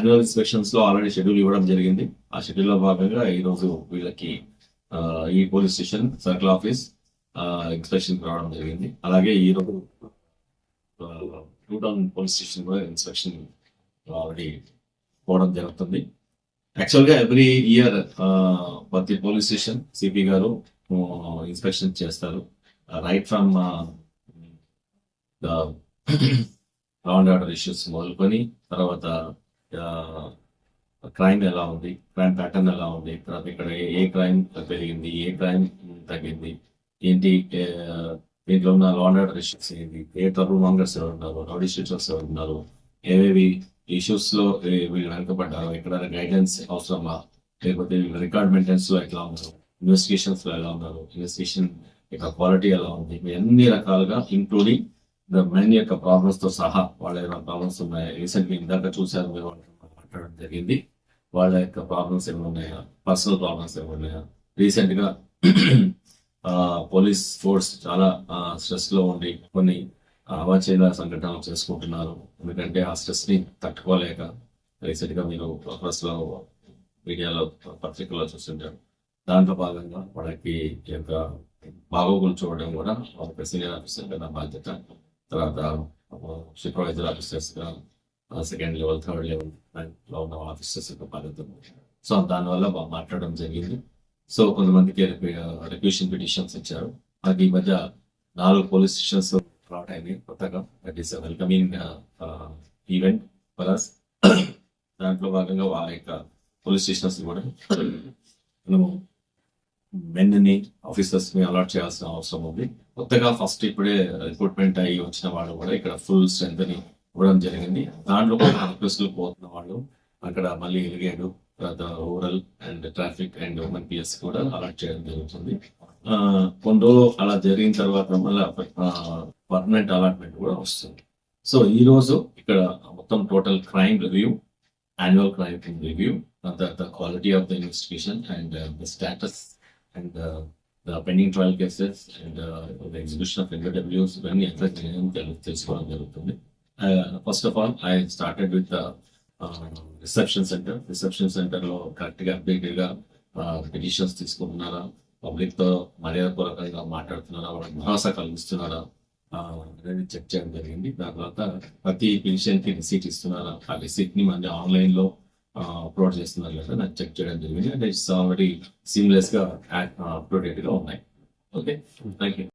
Annual ఇన్స్పెక్షన్స్లో already schedule ఇవ్వడం జరిగింది. ఆ షెడ్యూల్లో భాగంగా ఈ రోజు వీళ్ళకి ఈ police station circle office inspection రావడం జరిగింది. అలాగే ఈ రోజు టూ టౌన్ పోలీస్ స్టేషన్ కూడా ఇన్స్పెక్షన్ ఆల్రెడీ పోవడం జరుగుతుంది. యాక్చువల్గా ఎవ్రీ ఇయర్ ప్రతి పోలీస్ స్టేషన్ సిపి గారు ఇన్స్పెక్షన్ చేస్తారు. Right from the order issues మొదలుకొని తర్వాత క్రైమ్ ఎలా ఉంది? క్రైమ్ ప్యాటర్న్ ఎలా ఉంది? తర్వాత ఇక్కడ ఏ- క్రైమ్ పెరిగింది? ఏ క్రైమ్ తగ్గింది? ఏంటి దీంట్లో ఉన్న లా అండ్ ఆర్డర్ ఇష్యూస్ ఏంటి? ఏ ట్రబుల్ మాంగర్స్ ఎవరు ఉన్నారు? రౌడీ షీటర్స్ ఎవరు ఉన్నారు? ఏవేవి ఇష్యూస్లో వీళ్ళు వెనకబడ్డారు? ఎక్కడ గైడెన్స్ అవసరమా? లేకపోతే రికార్డ్ మెయింటెనెన్స్లో ఎట్లా ఉన్నారు? ఇన్వెస్టిగేషన్స్లో ఎలా ఉన్నారు? ఇన్వెస్టిగేషన్ యొక్క క్వాలిటీ ఎలా ఉంది? ఇవి అన్ని రకాలుగా ఇంక్లూడింగ్ మెన్ యొక్క ప్రాబ్లమ్స్తో సహా వాళ్ళ ఏమైనా ప్రాబ్లమ్స్ ఉన్నాయి? రీసెంట్ ఇందాక చూశారు మీరు మాట్లాడడం జరిగింది. వాళ్ళ యొక్క ప్రాబ్లమ్స్ ఏమైనా ఉన్నాయా? పర్సనల్ ప్రాబ్లమ్స్ ఏమున్నాయా రీసెంట్గా పోలీస్ ఫోర్స్ చాలా స్ట్రెస్లో ఉండి కొన్ని అవాచేల సంఘటనలు చేసుకుంటున్నారు. ఎందుకంటే ఆ స్ట్రెస్ని తట్టుకోలేక రీసెంట్గా మీరు ప్రెస్లో మీడియాలో పత్రికల్లో చూస్తుంటారు. దాంట్లో భాగంగా వాళ్ళకి యొక్క బాగోగులు చూడడం కూడా ఒక సీనియర్ ఆఫీసర్ బాధ్యత. తర్వాత సూపర్వైజర్ ఆఫీసర్స్గా సెకండ్ లెవెల్ థర్డ్ లెవెల్లో ఉన్న ఆఫీసర్స్ యొక్క బాధ్యత సో దానివల్ల మాట్లాడడం జరిగింది. సో కొంతమందికి రిక్యూషన్ పిటిషన్స్ ఇచ్చారు. అది ఈ మధ్య నాలుగు పోలీస్ స్టేషన్స్ రావట్ అయింది కొత్తగా. That is welcoming event plus as దాంట్లో భాగంగా ఆ యొక్క పోలీస్ స్టేషన్స్ కూడా మనము మెన్ని ఆఫీసర్స్ని అలాట్ చేయాల్సిన అవసరం ఉంది. కొత్తగా ఫస్ట్ ఇప్పుడే రిక్రూట్మెంట్ అయ్యి వచ్చిన వాళ్ళు కూడా ఇక్కడ ఫుల్ స్ట్రెంత్ని ఇవ్వడం జరిగింది. దాంట్లో కూడా పోతున్న వాళ్ళు అక్కడ మళ్ళీ ఎలిగేడు తర్వాత rural and traffic and women PS కూడా అలాట్ చేయడం జరుగుతుంది. కొన్ని రోజులు అలా జరిగిన తర్వాత మళ్ళీ పర్మనెంట్ అలాట్మెంట్ కూడా వస్తుంది. సో ఈ రోజు ఇక్కడ మొత్తం total crime review annual crime review the quality of the investigation and uh, the status and pending uh, trial cases and uh, the execution of NWs ఇవన్నీ ఎట్లా తెలుసుకోవడం జరుగుతుంది. First of all I started with reception centre reception సెంటర్లో కరెక్ట్గా కరెక్ట్గా updated petitions తీసుకుంటున్నారా? పబ్లిక్తో మర్యాదపూర్వకంగా మాట్లాడుతున్నారా? వాళ్ళకి భరోసా కలిగిస్తున్నారా? అనేది చెక్ చేయడం జరిగింది. దాని తర్వాత ప్రతి పిటిషన్ రిసీట్ ఇస్తున్నారా? ఆ రిసీట్ని మన ఆన్లైన్ అప్లోడ్ చేస్తున్నారు లేదా నాకు చెక్ చేయడం జరిగింది. అంటే ఇట్స్ ఆల్రెడీ సీమ్లెస్గా అప్ టు డేట్గా ఉన్నాయి. Okay thank you